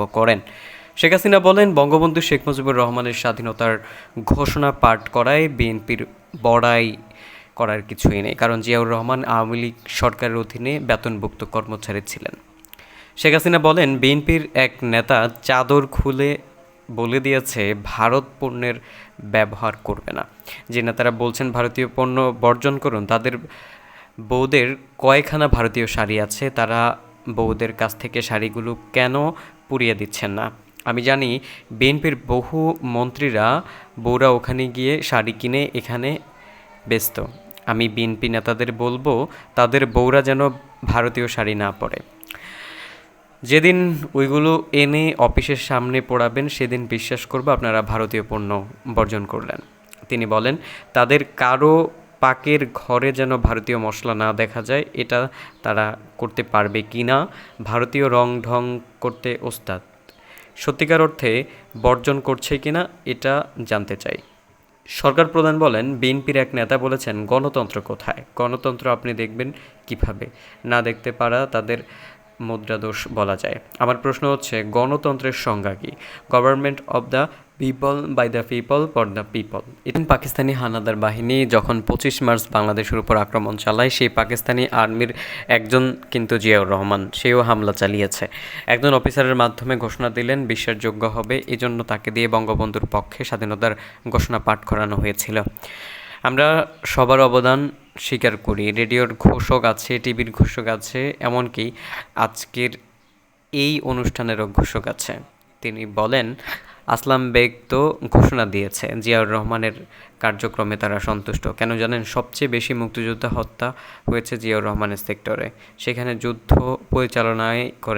মন্তব্য করেন। শেখ হাসিনা বলেন, বঙ্গবন্ধু শেখ মুজিবুর রহমানের স্বাধীনতার ঘোষণা পাঠ করায় বিএনপির বড়াই করার কিছুই নেই, কারণ জিয়াউর রহমান আওয়ামী লীগ সরকারের অধীনে বেতনভুক্ত কর্মচারী ছিলেন। শেখ হাসিনা বলেন, বিএনপির এক নেতা চাদর খুলে বলে দিয়েছে, ভারত পণ্যের ব্যবহার করবে না। যে নেতারা বলছেন, ভারতীয় পণ্য বর্জন করুন, তাদের বউদের কয়খানা ভারতীয় শাড়ি আছে, তারা বউদের কাছ থেকে শাড়িগুলো কেন পুড়িয়ে দিচ্ছেন না। আমি জানি বিএনপির বহু মন্ত্রীরা বউরা ওখানে গিয়ে শাড়ি কিনে এখানে ব্যস্ত। আমি বিএনপি নেতাদের বলব, তাদের বউরা যেন ভারতীয় শাড়ি না পরে। যেদিন ওইগুলো এনে অফিসের সামনে পড়াবেন, সেদিন বিশ্বাস করব আপনারা ভারতীয় পণ্য বর্জন করলেন। তিনি বলেন, তাদের কারও পাকের ঘরে যেন ভারতীয় মশলা না দেখা যায়, এটা তারা করতে পারবে কি না, ভারতীয় রং ঢং করতে ওস্তাদ। সত্যিকার অর্থে বর্জন করছে কিনা এটা জানতে চাই। সরকার প্রধান বলেন, বিএনপির এক নেতা বলেছেন, গণতন্ত্র কোথায়? গণতন্ত্র আপনি দেখবেন কীভাবে? না দেখতে পারা তাদের মুদ্রাদোষ বলা যায়। আমার প্রশ্ন হচ্ছে, গণতন্ত্রের সংজ্ঞা কী? Government of the people by the people for the people ইতিন Pakistani হানাদার বাহিনী যখন পঁচিশ মার্চ বাংলাদেশের উপর আক্রমণ চালায়, সেই পাকিস্তানি আর্মির একজন কিন্তু জিয়াউর রহমান, সেও হামলা চালিয়েছে। একজন অফিসারের মাধ্যমে ঘোষণা দিলেন বিশ্বাসযোগ্য হবে। এজন্য তাকে দিয়ে বঙ্গবন্ধুর পক্ষে স্বাধীনতার ঘোষণা পাঠ করানো হয়েছিল। আমরা সবার অবদান স্বীকার করি। রেডিওর ঘোষক আছে, টিভির ঘোষক আছে, এমনকি আজকের এই অনুষ্ঠানেরও ঘোষক আছে। তিনি বলেন আসলাম বেগ তো ঘোষণা দিয়েছে। জিয়াউর রহমানের কার্যক্রমে তারা সন্তুষ্ট। কেন জানেন? সবচেয়ে বেশি মুক্তিযোদ্ধা হত্যা হয়েছে জিয়াউর রহমানের সেক্টরে। সেখানে যুদ্ধ পরিচালনায় করে